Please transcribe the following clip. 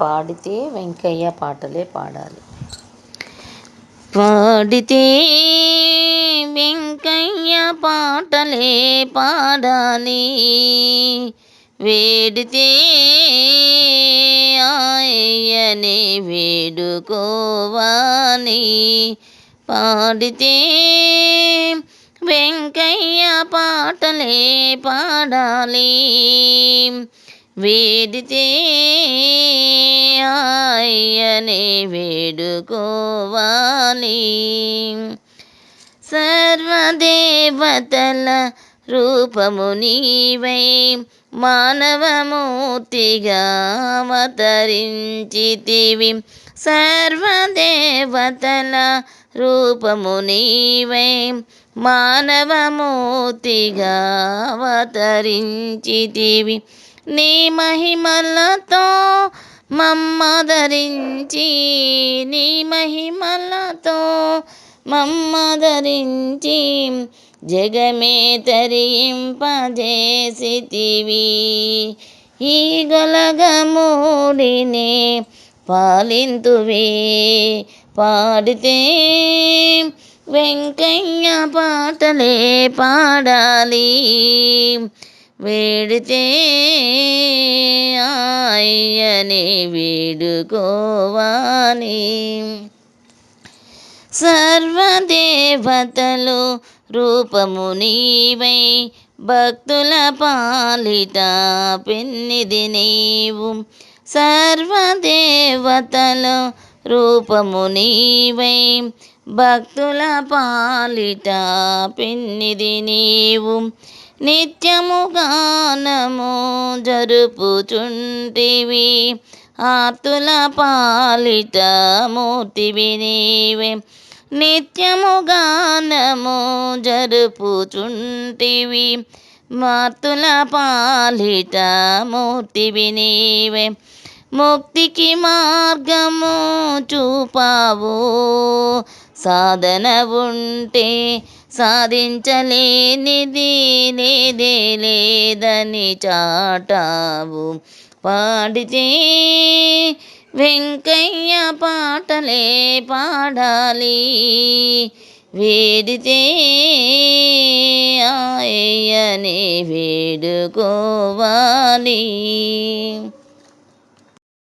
పాడితే వెంకయ్య పాటలే పాడాలి. పాడితే వెంకయ్య పాటలే పాడాలి. వేడితే ఆయనే వేడుకోవాలి. పాడితే వెంకయ్య పాటలే పాడాలి. వేడితే ఆయనే వేడుకోవాలి. సర్వదేవతల రూపము నీవై మానవమూర్తిగా అవతరించితివి. సర్వదేవతల రూపము నీవై మానవమూర్తిగా అవతరించితివి. నీ మహిమలతో మమ్మదరించి నీ మహిమలతో మమ్మదరించి జగమే తరింపజేసితివి. ఈ గలగమూడిని పాలింతువే పాడితే వెంకయ్య పాటలే పాడాలి. వేడితే ఆయనే వేడుకోవాలి. సర్వదేవతలు రూపము నీవై భక్తుల పాలిట పెన్నిది నీవు. సర్వదేవతలు రూపము నీవై భక్తుల పాలిట పెన్నిది నీవు. నిత్యము గానము జరుపుచుంటివి. ఆతుల పాలిట మూర్తివి నీవే. నిత్యము గానము జరుపుచుంటివి. మాతుల పాలిట మూర్తివి నీవే. ముక్తికి మార్గము చూపావు. సాధన ఉంటే సాధించలేనిది లేదే లేదని చాటావు. పాడితే వెంకయ్య పాటలే పాడాలి. వేడితే ఆయనే వేడుకోవాలి.